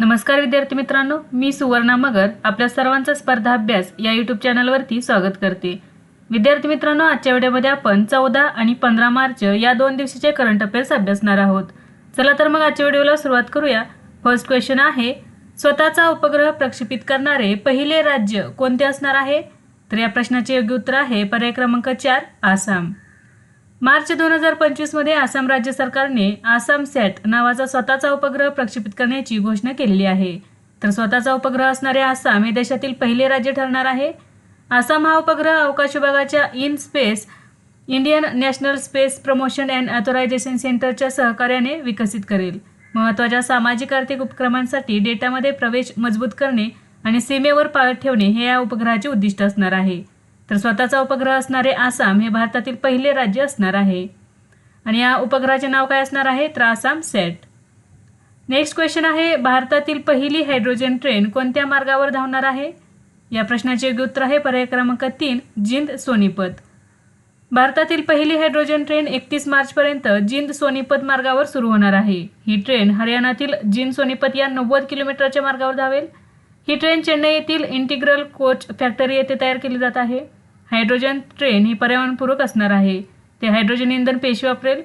नमस्कार विद्यार्थी मित्रांनो मी सुवर्णा मगर आपल्या सर्वांचा स्पर्धा अभ्यास या यूट्यूब चॅनलवरती स्वागत करते. विद्यार्थी मित्रांनो आजच्या व्हिडिओमध्ये आपण चौदा आणि पंधरा मार्च या दोन दिवसाचे करंट अफेअर्स अभ्यासणार आहोत. चला तर मग आजच्या व्हिडिओला सुरुवात करूया. फर्स्ट क्वेश्चन आहे स्वतःचा उपग्रह प्रक्षेपित करणारे पहिले राज्य कोणते असणार आहे? तर या प्रश्नाचे योग्य उत्तर आहे पर्याय क्रमांक चार आसाम. मार्च दोन हजार पंचवीसमध्ये आसाम राज्य सरकारने आसाम सॅट नावाचा स्वतःचा उपग्रह प्रक्षेपित करण्याची घोषणा केलेली आहे. तर स्वतःचा उपग्रह असणारे आसाम हे देशातील पहिले राज्य ठरणार आहे. आसाम हा उपग्रह अवकाश विभागाच्या in space Indian national space promotion and authorization सेंटरच्या सहकार्याने विकसित करेल. महत्त्वाच्या सामाजिक आर्थिक उपक्रमांसाठी डेटामध्ये प्रवेश मजबूत करणे आणि सीमेवर पाळत ठेवणे हे या उपग्रहाचे उद्दिष्ट असणार आहे. तर स्वतःचा उपग्रह असणारे आसाम हे भारतातील पहिले राज्य असणार आहे. आणि या उपग्रहाचे नाव काय असणार आहे? तर आसाम सेट. नेक्स्ट क्वेश्चन आहे भारतातील पहिली हायड्रोजन ट्रेन कोणत्या मार्गावर धावणार आहे? या प्रश्नाचे योग्य उत्तर आहे पर्याय क्रमांक तीन जिंद सोनीपत. भारतातील पहिली हायड्रोजन ट्रेन एकतीस मार्चपर्यंत जिंद सोनीपत मार्गावर सुरू होणार आहे. ही ट्रेन हरियाणातील जिंद सोनीपत या नव्वद किलोमीटरच्या मार्गावर धावेल. ही ट्रेन चेन्नई येथील इंटिग्रल कोच फॅक्टरी येथे तयार केली जात आहे. हायड्रोजन ट्रेन ही पर्यावरणपूरक असणार आहे. ते हायड्रोजन इंधन पेशी वापरेल.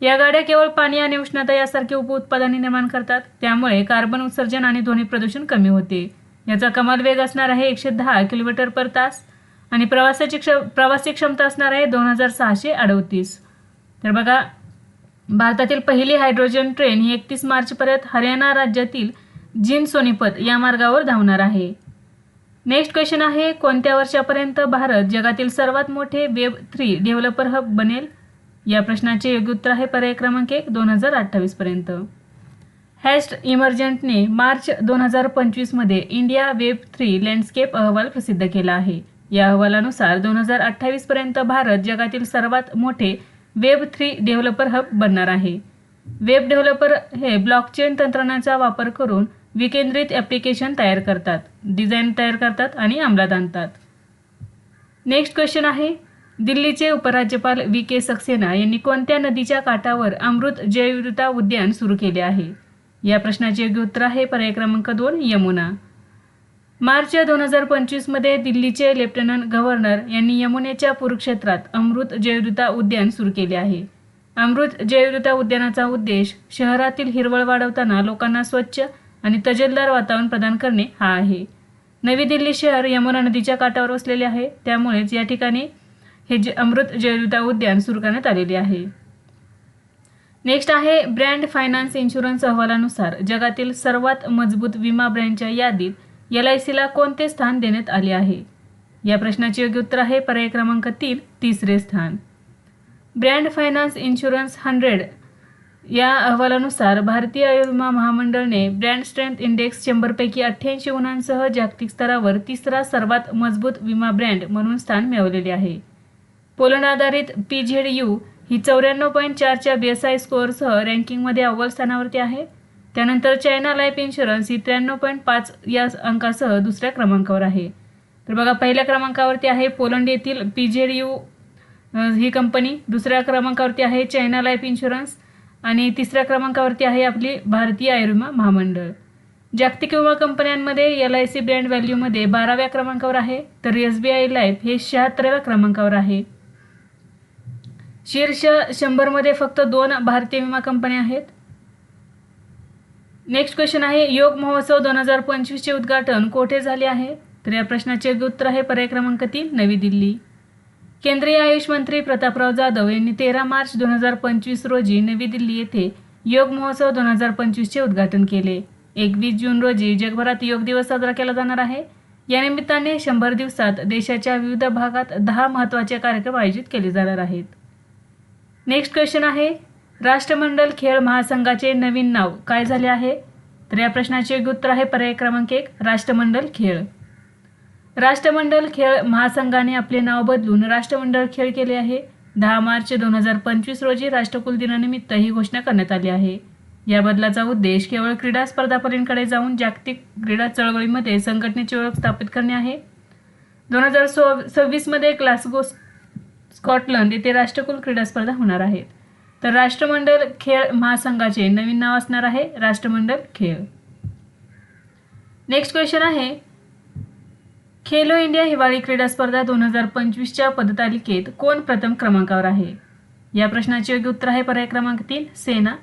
या गाड्या केवळ पाणी आणि उष्णता यासारखी उपउत्पादने निर्माण करतात. त्यामुळे कार्बन उत्सर्जन आणि ध्वनी प्रदूषण कमी होते. याचा कमाल वेग असणार आहे एकशे दहा किलोमीटर पर तास आणि प्रवासाची क्ष प्रवासी क्षमता असणार आहे दोन हजार सहाशे अडतीस. तर बघा भारतातील पहिली हायड्रोजन ट्रेन ही एकतीस मार्चपर्यंत हरियाणा राज्यातील जिन सोनीपत या मार्गावर धावणार आहे. नेक्स्ट क्वेश्चन आहे कोणत्या वर्षापर्यंत भारत जगातील सर्वात मोठे वेब थ्री डेव्हलपर हब बनेल? या प्रश्नाचे योग्य उत्तर आहे पर्याय क्रमांक एक दोन हजार अठ्ठावीसपर्यंत हॅस्ट इमर्जंटने मार्च दोन हजार पंचवीसमध्ये इंडिया वेब थ्री लँडस्केप अहवाल प्रसिद्ध केला आहे. या अहवालानुसार दोन हजार अठ्ठावीसपर्यंत भारत जगातील सर्वात मोठे वेब थ्री डेव्हलपर हब बनणार आहे. वेब डेव्हलपर हे ब्लॉकचेन तंत्रज्ञानाचा वापर करून विकेंद्रित ॲप्लिकेशन तयार करतात डिझाईन तयार करतात आणि अंमलात आणतात. नेक्स्ट क्वेश्चन आहे दिल्लीचे उपराज्यपाल व्ही के सक्सेना यांनी कोणत्या नदीच्या काठावर अमृत जैवविविधता उद्यान सुरू केले आहे? या प्रश्नाचे योग्य उत्तर आहे पर्याय क्रमांक दोन यमुना. मार्च दोन हजार पंचवीसमध्ये दिल्लीचे लेफ्टनंट गव्हर्नर यांनी यमुनेच्या पूरक्षेत्रात अमृत जैवविविधता उद्यान सुरू केले आहे. अमृत जैवविविधता उद्यानाचा उद्देश शहरातील हिरवळ वाढवताना लोकांना स्वच्छ आणि तजेलदार वातावरण प्रदान करणे हा आहे. नवी दिल्ली शहर यमुना नदीच्या काठावर वसलेले आहे. त्यामुळेच या ठिकाणी हे जे अमृत जयलुता उद्यान सुरू करण्यात आलेले आहे. नेक्स्ट आहे ब्रँड फायनान्स इन्शुरन्स अहवालानुसार जगातील सर्वात मजबूत विमा ब्रँडच्या यादीत एल आय सीला कोणते स्थान देण्यात आले आहे? या प्रश्नाचे योग्य उत्तर आहे पर्याय क्रमांक तीन तिसरे स्थान. ब्रँड फायनान्स इन्शुरन्स हंड्रेड या अहवालानुसार भारतीय आयुर्विमा महामंडळने ब्रँड स्ट्रेंथ इंडेक्स शंभरपैकी अठ्ठ्याऐंशी गुणांसह जागतिक स्तरावर तिसरा सर्वात मजबूत विमा ब्रँड म्हणून स्थान मिळवलेले आहे. पोलंड आधारित पी झेड यू ही चौऱ्याण्णव पॉईंट चारच्या बी एस आय स्कोअरसह रँकिंगमध्ये अव्वल स्थानावरती आहे. त्यानंतर चायना लाईफ इन्शुरन्स ही त्र्याण्णव पॉईंट पाच या अंकासह दुसऱ्या क्रमांकावर आहे. तर बघा पहिल्या क्रमांकावरती आहे पोलंड येथील पी झेड यू ही कंपनी. दुसऱ्या क्रमांकावरती आहे चायना लाईफ इन्शुरन्स. आणि तिसऱ्या क्रमांकावरती आहे आपली भारतीय आयुर्विमा महामंडळ. जागतिक विमा कंपन्यांमध्ये एल आय सी ब्रँड व्हॅल्यूमध्ये बाराव्या क्रमांकावर आहे तर एस बी आय लाईफ हे शहात्तराव्या क्रमांकावर आहे. शीर्ष शंभरमध्ये फक्त दोन भारतीय विमा कंपन्या आहेत. नेक्स्ट क्वेश्चन आहे योग महोत्सव दोन हजार पंचवीसचे उद्घाटन कोठे झाले आहे? तर या प्रश्नाचे उत्तर आहे पर्याय क्रमांक तीन नवी दिल्ली. केंद्रीय आयुष मंत्री प्रतापराव जाधव यांनी तेरा मार्च दोन हजार पंचवीस रोजी नवी दिल्ली येथे योग महोत्सव दोन हजार पंचवीसचे उद्घाटन केले. एकवीस जून रोजी जगभरात योग दिवस साजरा केला जाणार आहे. या निमित्ताने शंभर दिवसात देशाच्या विविध भागात दहा महत्त्वाचे कार्यक्रम आयोजित केले जाणार आहेत. नेक्स्ट क्वेश्चन आहे राष्ट्रमंडल खेळ महासंघाचे नवीन नाव काय झाले आहे? तर या प्रश्नाचे योग्य उत्तर आहे पर्याय क्रमांक एक राष्ट्रमंडल खेळ. राष्ट्रमंडल खेळ महासंघाने आपले नाव बदलून राष्ट्रमंडळ खेळ केले आहे. दहा मार्च दोन हजार पंचवीस रोजी राष्ट्रकुल दिनानिमित्त ही घोषणा करण्यात आली आहे. या बदलाचा उद्देश केवळ क्रीडा स्पर्धापलींकडे जाऊन जागतिक क्रीडा चळवळीमध्ये संघटनेची ओळख स्थापित करणे आहे. दोन हजार सो सव्वीसमध्ये ग्लासगो स्कॉटलंड येथे राष्ट्रकुल क्रीडा स्पर्धा होणार आहेत तर राष्ट्रमंडळ खेळ महासंघाचे नवीन नाव असणार आहे राष्ट्रमंडळ खेळ. नेक्स्ट क्वेश्चन आहे खेलो इंडिया हिवाळी क्रीडा स्पर्धा दोन हजार पंचवीसच्या पदतालिकेत कोण प्रथम क्रमांकावर आहे? या प्रश्नाचे योग्य उत्तर आहे पर्याय क्रमांक तीन सेना.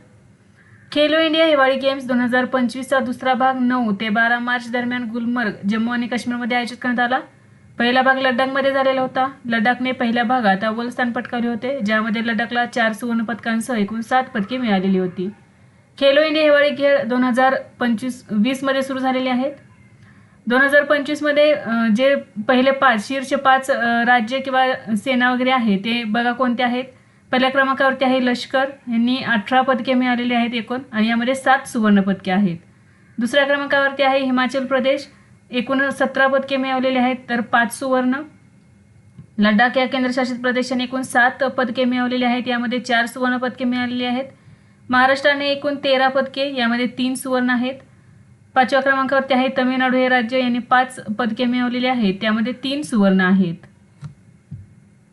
खेलो इंडिया हिवाळी गेम्स दोन हजार पंचवीसचा दुसरा भाग नऊ ते बारा मार्च दरम्यान गुलमर्ग जम्मू आणि काश्मीरमध्ये आयोजित करण्यात आला. पहिला भाग लडाखमध्ये झालेला होता. लडाखने पहिल्या भागात अव्वल स्थान पटकावले होते ज्यामध्ये लडाखला चार सुवर्ण पदकांसह एकूण सात पदके मिळालेली होती. खेलो इंडिया हिवाळी खेळ दोन हजार पंचवीस वीसमध्ये सुरू झालेले आहेत. दोन हजार पंचवीसमध्ये जे पहिले पाच शीर्ष पाच राज्य किंवा सेना वगैरे आहे ते बघा कोणते आहेत? पहिल्या क्रमांकावरती आहे लष्कर यांनी अठरा पदके मिळालेली आहेत एकूण आणि यामध्ये सात सुवर्ण पदके आहेत. दुसऱ्या क्रमांकावरती आहे हिमाचल प्रदेश एकूण सतरा पदके मिळवलेली आहेत तर पाच सुवर्ण. लडाख या केंद्रशासित प्रदेशाने एकूण सात पदके मिळवलेली आहेत यामध्ये चार सुवर्ण पदके मिळालेली आहेत. महाराष्ट्राने एकूण तेरा पदके यामध्ये तीन सुवर्ण आहेत. पाचव्या क्रमांकावरती आहे तमिळनाडू हे राज्य. यांनी पाच पदके मिळवलेली आहेत. त्यामध्ये तीन सुवर्ण आहेत.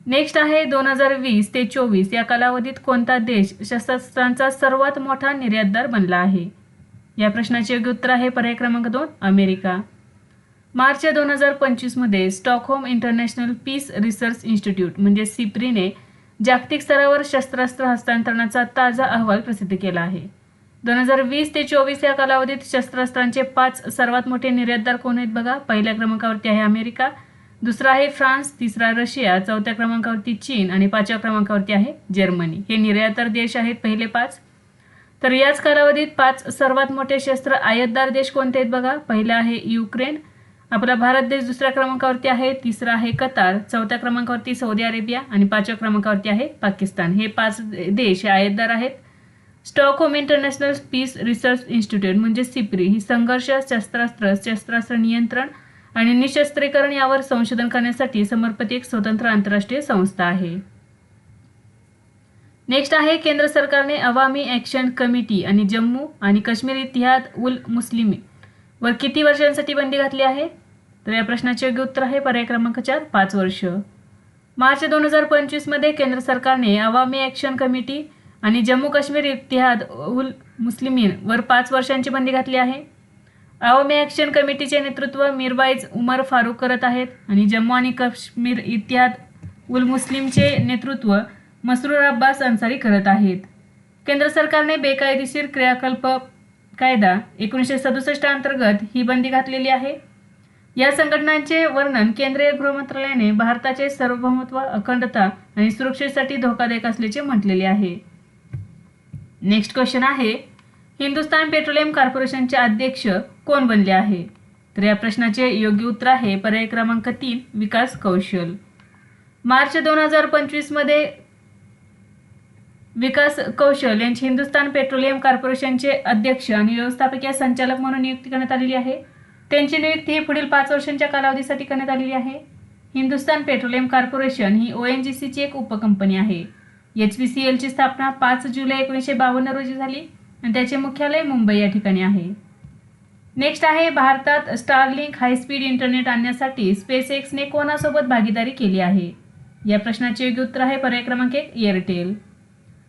नेक्स्ट आहे दोन हजार वीस ते चोवीस. या कालावधीत कोणता देश शस्त्रास्त्रांचा सर्वात मोठा निर्यातदार बनला आहे? या प्रश्नाचे योग्य उत्तर आहे पर्याय क्रमांक दोन अमेरिका. मार्च दोन हजार पंचवीसमध्ये Stockholm international peace research institute म्हणजे सिप्रीने जागतिक स्तरावर शस्त्रास्त्र हस्तांतरणाचा ताजा अहवाल प्रसिद्ध केला आहे. दोन हजार वीस ते चोवीस या कालावधीत शस्त्रास्त्रांचे पाच सर्वात मोठे निर्यातदार कोण आहेत बघा? पहिल्या क्रमांकावरती आहे अमेरिका दुसरा आहे फ्रान्स तिसरा रशिया चौथ्या क्रमांकावरती चीन आणि पाचव्या क्रमांकावरती आहे जर्मनी. हे निर्यातदार देश आहेत पहिले पाच. तर याच कालावधीत पाच सर्वात मोठे शस्त्र आयातदार देश कोणते आहेत बघा? पहिला आहे युक्रेन आपला भारत देश दुसऱ्या क्रमांकावरती आहे तिसरा आहे कतार चौथ्या क्रमांकावरती सौदी अरेबिया आणि पाचव्या क्रमांकावरती आहे पाकिस्तान. हे पाच देश हे आयातदार आहेत. Stockholm International Peace Research Institute म्हणजे सिप्री ही संघर्ष शस्त्रास्त्र शस्त्रास्त्र नियंत्रण आणि निशस्त्रीकरण यावर संशोधन करण्यासाठी समर्पित एक स्वतंत्र आंतरराष्ट्रीय संस्था आहे. नेक्स्ट आहे केंद्र सरकारने अवामी ॲक्शन कमिटी आणि जम्मू आणि काश्मीर इतिहाद उल मुस्लिमी वर किती वर्षांसाठी बंदी घातली आहे? तर या प्रश्नाचे योग्य उत्तर आहे पर्याय क्रमांक चार पाच वर्ष. मार्च दोन हजार पंचवीसमध्ये केंद्र सरकारने अवामी ॲक्शन कमिटी आणि जम्मू काश्मीर इतिहाद उल मुस्लिमीन वर पाच वर्षांची बंदी घातली आहे. अवमे ॲक्शन कमिटीचे नेतृत्व मिरवाईज उमर फारूक करत आहेत आणि जम्मू आणि काश्मीर इतिहाद उल मुस्लिमचे नेतृत्व मसरूर अब्बास अन्सारी करत आहेत. केंद्र सरकारने बेकायदेशीर क्रियाकल्प कायदा एकोणीसशे सदुसष्ट अंतर्गत ही बंदी घातलेली आहे. या संघटनांचे वर्णन केंद्रीय गृहमंत्रालयाने भारताचे सार्वभौमत्व अखंडता आणि सुरक्षेसाठी धोकादायक असल्याचे म्हटलेले आहे. नेक्स्ट क्वेश्चन आहे हिंदुस्थान पेट्रोलियम कॉर्पोरेशनचे अध्यक्ष कोण बनले आहे? तर या प्रश्नाचे योग्य उत्तर आहे पर्याय क्रमांक तीन विकास कौशल. मार्च दोन हजार पंचवीसमध्ये विकास कौशल यांची हिंदुस्थान पेट्रोलियम कॉर्पोरेशनचे अध्यक्ष आणि व्यवस्थापकीय संचालक म्हणून नियुक्ती करण्यात आलेली आहे. त्यांची नियुक्ती ही पुढील पाच वर्षांच्या कालावधीसाठी करण्यात आलेली आहे. हिंदुस्थान पेट्रोलियम कॉर्पोरेशन ही ओ एन जी सीची एक उपकंपनी आहे. एच पी सी एलची स्थापना पाच जुलै एकोणीसशे बावन्न रोजी झाली आणि त्याचे मुख्यालय मुंबई या ठिकाणी आहे. नेक्स्ट आहे भारतात स्टारलिंक हायस्पीड इंटरनेट आणण्यासाठी स्पेस एक्सने कोणासोबत भागीदारी केली आहे? या प्रश्नाचे योग्य उत्तर आहे पर्याय क्रमांक एक एअरटेल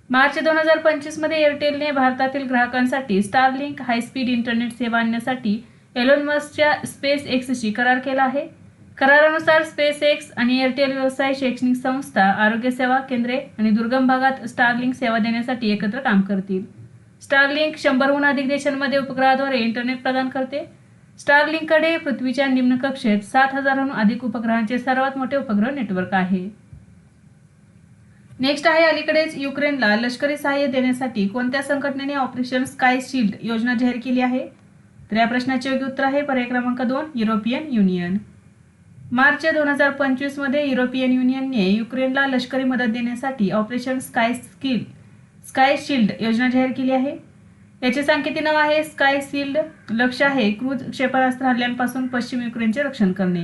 मार्च दोन हजार पंचवीसमध्ये एअरटेलने भारतातील ग्राहकांसाठी स्टारलिंक हायस्पीड इंटरनेट सेवा आणण्यासाठी एलोन मस्कच्या स्पेस एक्सशी करार केला आहे. करारानुसार स्पेस एक्स आणि एअरटेल व्यवसाय शैक्षणिक संस्था आरोग्य सेवा केंद्रे आणि दुर्गम भागात स्टारलिंक सेवा देण्यासाठी एकत्र काम करतील. स्टारलिंक शंभरहून अधिक देशांमध्ये उपग्रहाद्वारे इंटरनेट प्रदान करते. स्टारलिंककडे पृथ्वीच्या निम्न कक्षेत सात हजारहून अधिक उपग्रहांचे सर्वात मोठे उपग्रह नेटवर्क आहे. नेक्स्ट आहे अलीकडेच युक्रेनला लष्करी सहाय्य देण्यासाठी कोणत्या संघटनेने ऑपरेशन स्काय शिल्ड योजना जाहीर केली आहे? तर या प्रश्नाचे योग्य उत्तर आहे पर्याय क्रमांक दोन युरोपियन युनियन. मार्च दोन हजार पंचवीसमध्ये युरोपियन युनियनने युक्रेनला लष्करी मदत देण्यासाठी operation sky skill sky shield योजना जाहीर केली आहे. याचे सांकेतिक नाव आहे स्काय शिल्ड. लक्ष आहे क्रूज क्षेपणास्त्र हल्ल्यांपासून पश्चिम युक्रेनचे रक्षण करणे.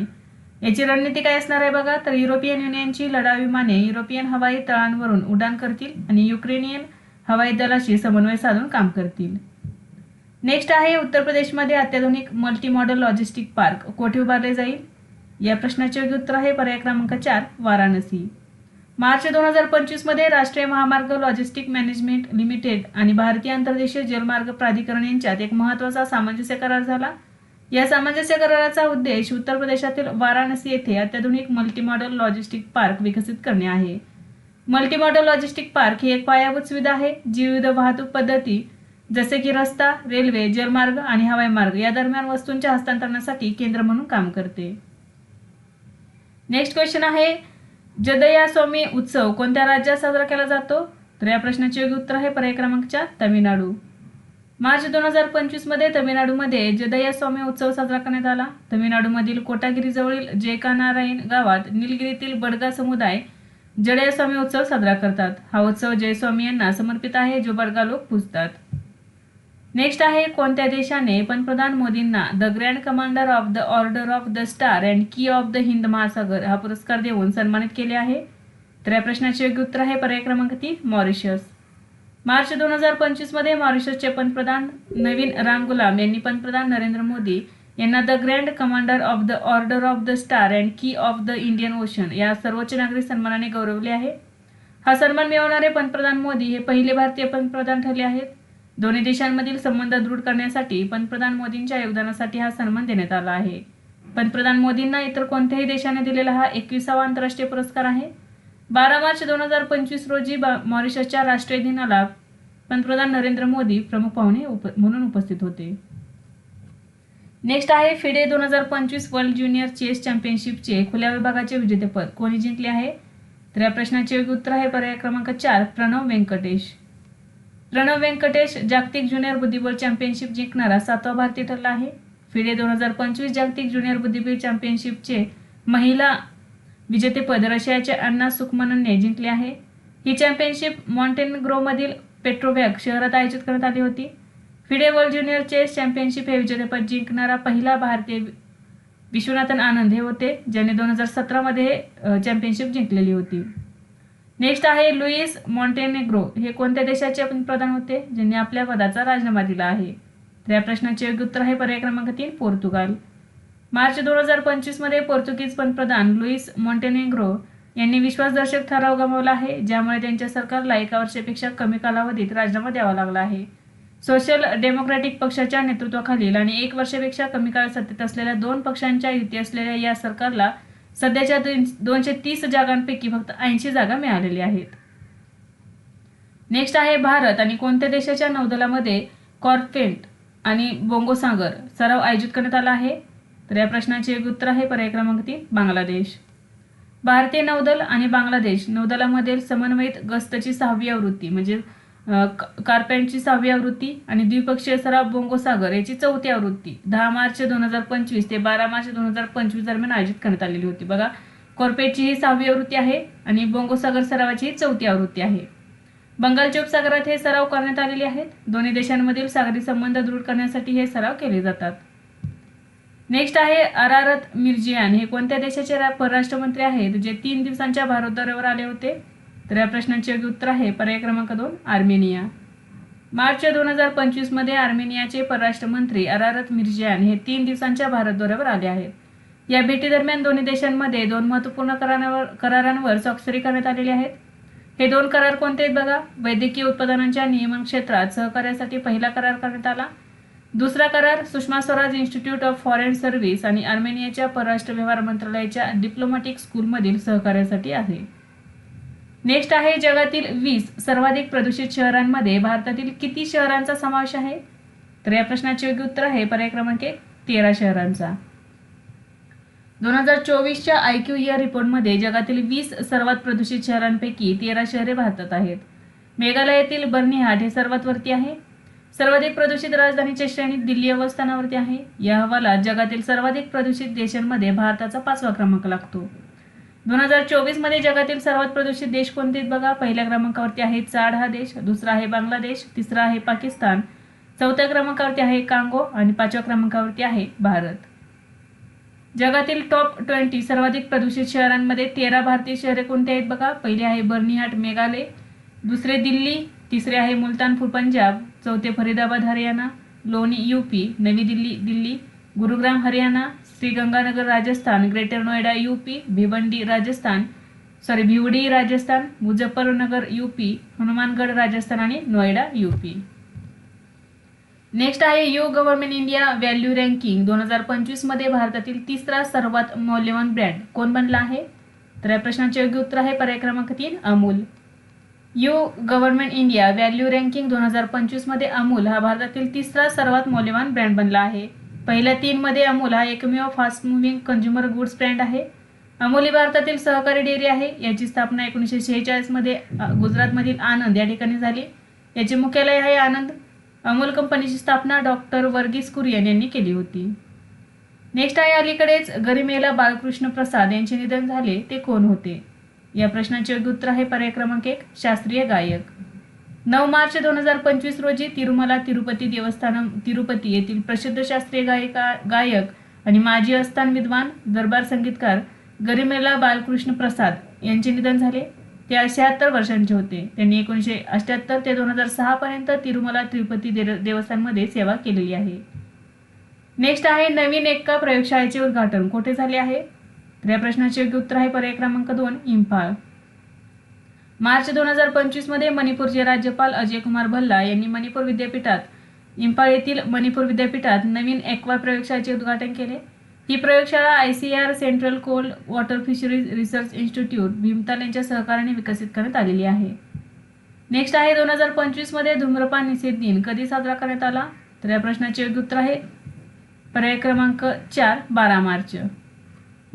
याची रणनीती काय असणार आहे बघा. तर युरोपियन युनियनची लढाऊ विमाने युरोपियन हवाई तळांवरून उड्डाण करतील आणि युक्रेनियन हवाई दलाशी समन्वय साधून काम करतील. नेक्स्ट आहे उत्तर प्रदेशमध्ये अत्याधुनिक मल्टी मॉडेल लॉजिस्टिक पार्क. कोठे उभारले जाईल? या प्रश्नाचे योग्य उत्तर आहे पर्याय क्रमांक चार वाराणसी. मार्च दोन हजार पंचवीसमध्ये राष्ट्रीय महामार्ग लॉजिस्टिक मॅनेजमेंट लिमिटेड आणि भारतीय अंतर्देशीय जलमार्ग प्राधिकरण यांच्यात एक महत्त्वाचा सामंजस्य करार झाला. या सामंजस्य कराराचा उद्देश उत्तर प्रदेशातील वाराणसी येथे अत्याधुनिक मल्टीमॉडल लॉजिस्टिक पार्क विकसित करणे आहे. मल्टीमॉडल लॉजिस्टिक पार्क ही एक पायाभूत सुविधा आहे जी विविध वाहतूक पद्धती जसे की रस्ता रेल्वे जलमार्ग आणि हवाई मार्ग या दरम्यान वस्तूंच्या हस्तांतरणासाठी केंद्र म्हणून काम करते. नेक्स्ट क्वेश्चन आहे जदया स्वामी उत्सव कोणत्या राज्यात साजरा केला जातो? तर या प्रश्नाचे योग्य उत्तर आहे पर्याय क्रमांक चार मार्च दोन हजार पंचवीसमध्ये तमिळनाडूमध्ये जदया स्वामी उत्सव साजरा करण्यात आला. तमिळनाडूमधील कोटागिरीजवळील जयकानारायण गावात निलगिरीतील बडगा समुदाय जडयास्वामी उत्सव साजरा करतात. हा उत्सव जयस्वामी यांना समर्पित आहे जो बडगा लोक पूजतात. नेक्स्ट आहे कोणत्या देशाने पंतप्रधान मोदींना the grand commander of the order of the star and key of the Hind महासागर हा पुरस्कार देऊन सन्मानित केले आहे. तर या प्रश्नाचे योग्य उत्तर आहे पर्याय क्रमांक तीन मॉरिशस. मार्च दोन हजार पंचवीसमध्ये मॉरिशसचे पंतप्रधान नवीन राम गुलाम यांनी पंतप्रधान नरेंद्र मोदी यांना the grand commander of the order of the star and key of the Indian ocean या सर्वोच्च नागरी सन्मानाने गौरवले आहे. हा सन्मान मिळवणारे पंतप्रधान मोदी हे पहिले भारतीय पंतप्रधान ठरले आहेत. दोन्ही देशांमधील संबंध दृढ करण्यासाठी पंतप्रधान मोदींच्या योगदानासाठी हा सन्मान देण्यात आला आहे. पंतप्रधान मोदींना इतर कोणत्याही देशाने दिलेला हा एकविसावा आंतरराष्ट्रीय पुरस्कार आहे. बारा मार्च दोन हजार पंचवीस रोजी मॉरिशसच्या राष्ट्रीय दिनाला पंतप्रधान नरेंद्र मोदी प्रमुख पाहुणे उप म्हणून उपस्थित होते. नेक्स्ट आहे फिडे दोन हजार पंचवीस वर्ल्ड ज्युनियर चेस चॅम्पियनशिपचे खुल्या विभागाचे विजेतेपद. कोणी जिंकले आहे? तर या प्रश्नाचे योग्य उत्तर आहे पर्याय क्रमांक चार प्रणव व्यंकटेश. प्रणव व्यंकटेश जागतिक ज्युनियर बुद्धिबळ चॅम्पियनशिप जिंकणारा सातवा भारतीय ठरला आहे. फिडे दोन हजार पंचवीस जागतिक ज्युनियर बुद्धिबळ चॅम्पियनशिपचे महिला विजेतेपद रशियाच्या अण्णा सुखमनने जिंकले आहे. ही चॅम्पियनशिप मॉन्टेनग्रोमधील पेट्रोबॅग शहरात आयोजित करण्यात आली होती. FIDE world junior chess championship हे विजेतेपद जिंकणारा पहिला भारतीय विश्वनाथन आनंद हे होते ज्याने दोन हजार सतरामध्ये चॅम्पियनशिप जिंकलेली होती. नेक्स्ट आहे लुईस मॉन्टेनेग्रो हे कोणत्या देशाचे पंतप्रधान होते? ज्यांनी आपल्या पदाचा राजीनामा दिला आहे. तर या प्रश्नाचे योग्य उत्तर आहे पर्याय क्रमांक तीन पोर्तुगाल. मार्च दोन हजार पंचवीसमध्ये पोर्तुगीज पंतप्रधान लुईस मॉन्टेनेग्रो यांनी विश्वासदर्शक ठराव गमावला आहे ज्यामुळे त्यांच्या सरकारला एका वर्षापेक्षा कमी कालावधीत राजीनामा द्यावा लागला आहे. सोशल डेमोक्रॅटिक पक्षाच्या नेतृत्वाखालील आणि एक वर्षापेक्षा कमी काळ सत्तेत असलेल्या दोन पक्षांच्या युती असलेल्या या सरकारला सध्याच्या दोन- दोनशे तीस जागांपैकी फक्त ऐंशी जागा मिळालेल्या आहेत. नेक्स्ट आहे भारत आणि कोणत्या देशाच्या नौदलामध्ये कॉर्पेंट आणि बोंगोसागर सराव आयोजित करण्यात आला आहे? तर या प्रश्नाचे एक उत्तर आहे पर्याय क्रमांक तीन बांगलादेश. भारतीय नौदल आणि बांगलादेश नौदलामधील समन्वयित गस्तची सहावी आवृत्ती म्हणजे कार्पेंटची सहावी आवृत्ती आणि द्विपक्षीय सराव बोंगोसागर याची चौथी आवृत्ती. दहा मार्च दोन हजार पंचवीस ते बारा मार्च दोन हजार पंचवीस दरम्यान आयोजित करण्यात आलेली होती. बघा कॉर्पेटची ही सहावी आवृत्ती आहे आणि बोंगोसागर सरावाची ही चौथी आवृत्ती आहे. बंगालच्या उपसागरात हे सराव करण्यात आलेले आहेत. दोन्ही देशांमधील सागरी संबंध दृढ करण्यासाठी हे सराव केले जातात. नेक्स्ट आहे अरारत मिर्जियान. हे कोणत्या देशाचे परराष्ट्र परराष्ट्रमंत्री आहेत? जे तीन दिवसांच्या भारत दौऱ्यावर आले होते. तर या प्रश्नाचे योग्य उत्तर आहे. पर्याय क्रमांक दोन आर्मेनिया. मार्च दोन हजार पंचवीसमध्ये आर्मेनियाचे परराष्ट्र मंत्री अरारत मिर्जियान हे तीन दिवसांच्या भारत दौऱ्यावर आले आहेत. या भेटीदरम्यान दोन्ही देशांमध्ये दोन महत्त्वपूर्ण करारावर करारांवर स्वाक्षरी करण्यात आलेली आहेत. हे दोन करार कोणते आहेत बघा? वैद्यकीय उत्पादनांच्या नियमन क्षेत्रात सहकार्यासाठी पहिला करार करण्यात आला. दुसरा करार Sushma Swaraj institute of foreign service आणि आर्मेनियाच्या परराष्ट्र व्यवहार मंत्रालयाच्या डिप्लोमॅटिक स्कूलमधील सहकार्यासाठी आहे. नेक्स्ट आहे जगातील वीस सर्वाधिक प्रदूषित शहरांमध्ये भारतातील किती शहरांचा समावेश आहे? तर या प्रश्नाचे योग्य उत्तर आहे पर्याय क्रमांक एक तेरा शहरांचा. दोन हजार चोवीसच्या आय क्यू इयर रिपोर्टमध्ये जगातील वीस सर्वात प्रदूषित शहरांपैकी तेरा शहरे भारतात आहेत. मेघालयातील बर्निहाट हे सर्वात वरती आहे. सर्वाधिक प्रदूषित राजधानीच्या श्रेणीत दिल्ली अवस्थानावरती आहे. या अहवालात जगातील सर्वाधिक प्रदूषित देशांमध्ये भारताचा पाचवा क्रमांक लागतो. दोन हजार चोवीसमध्ये जगातील सर्वात प्रदूषित देश कोणते आहेत बघा? पहिल्या क्रमांकावरती आहे चाड हा देश दुसरा आहे बांगलादेश तिसरा आहे पाकिस्तान चौथ्या क्रमांकावरती आहे कांगो आणि पाचव्या क्रमांकावरती आहे भारत. जगातील टॉप ट्वेंटी सर्वाधिक प्रदूषित शहरांमध्ये तेरा भारतीय शहरे कोणती आहेत बघा? पहिले आहे बर्निहाट मेघालय दुसरे दिल्ली तिसरे आहे मुलतानपूर पंजाब चौथे फरीदाबाद हरियाणा लोणी यूपी नवी Delhi Delhi Gurugram Haryana Sriganganagar Rajasthan greater Noida UP Bhiwandi Rajasthan. Sorry Bhiwadi Rajasthan Muzaffarnagar UP Hanumangarh Rajasthan आणि नोएडा यूपी नेक्स्ट आहे you government India value ranking दोन हजार पंचवीसमध्ये भारतातील तिसरा सर्वात मौल्यवान ब्रँड कोण बनला आहे? तर या प्रश्नाचे योग्य उत्तर आहे पर्याय क्रमांक तीन Amul. You government India value ranking दोन हजार पंचवीसमध्ये अमूल हा भारतातील तिसरा सर्वात मौल्यवान ब्रँड बनला आहे. पहिल्या तीनमध्ये अमूल हा एकमेव fast moving consumer goods brand आहे. अमूल ही भारतातील सहकारी डेअरी आहे. याची स्थापना एकोणीसशे शेहेचाळीसमध्ये गुजरातमधील आनंद या ठिकाणी झाली. याचे मुख्यालय आहे आनंद. अमूल कंपनीची स्थापना डॉक्टर वर्गीस कुरियन यांनी केली होती. नेक्स्ट आहे अलीकडेच गरिमेला बाळकृष्ण प्रसाद यांचे निधन झाले. ते कोण होते? या प्रश्नाचे योग्य उत्तर आहे पर्याय क्रमांक एक शास्त्रीय गायक. नऊ मार्च दोन हजार पंचवीस रोजी तिरुमला तिरुपती देवस्थान तिरुपती येथील प्रसिद्ध शास्त्रीय गायिका गायक आणि माजी अस्थान विद्वान दरबार संगीतकार गरिमेला बालकृष्ण प्रसाद यांचे निधन झाले. ते शहात्तर वर्षांचे होते. त्यांनी एकोणीसशे अठ्याहत्तर ते दोन हजार सहा पर्यंत तिरुमला तिरुपती देवस्थानमध्ये सेवा केलेली आहे. नेक्स्ट आहे नवीन एका प्रयोगशाळेचे उद्घाटन. कुठे झाले आहे? तर या प्रश्नाचे योग्य उत्तर आहे पर्याय क्रमांक दोन इम्फाळ. मार्च दोन हजार पंचवीसमध्ये मणिपूरचे राज्यपाल अजय कुमार भल्ला यांनी मणिपूर विद्यापीठात इम्फाळ येथील मणिपूर विद्यापीठात नवीन एक्वा प्रयोगशाळेचे उद्घाटन केले. ही प्रयोगशाळा I C R central cold water fisheries research institute Bhimtal यांच्या सहकार्याने विकसित करण्यात आलेली आहे. नेक्स्ट आहे दोन हजार पंचवीसमध्ये धूम्रपान निषेध दिन कधी साजरा करण्यात आला? तर या प्रश्नाचे योग्य उत्तर आहे पर्याय क्रमांक चार बारा मार्च.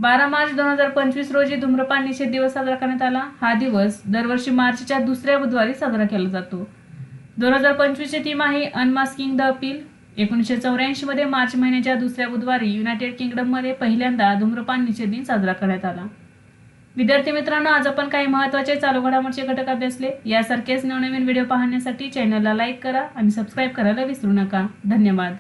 बारा मार्च दोन हजार पंचवीस रोजी धूम्रपान निषेध दिवस साजरा करण्यात आला. हा दिवस दरवर्षी मार्चच्या दुसऱ्या बुधवारी साजरा केला जातो. दोन हजार पंचवीसची थीम आहे अनमास्किंग द अपील एकोणीसशे चौऱ्याऐंशी मध्ये मार्च महिन्याच्या दुसऱ्या बुधवारी युनायटेड किंगडममध्ये पहिल्यांदा धूम्रपान निषेध दिन साजरा करण्यात आला. विद्यार्थी मित्रांनो आज आपण काही महत्त्वाचे चालू घडामोडचे घटक अभ्यासले. यासारखेच नवनवीन व्हिडिओ पाहण्यासाठी चॅनलला लाईक करा आणि सबस्क्राईब करायला विसरू नका. धन्यवाद.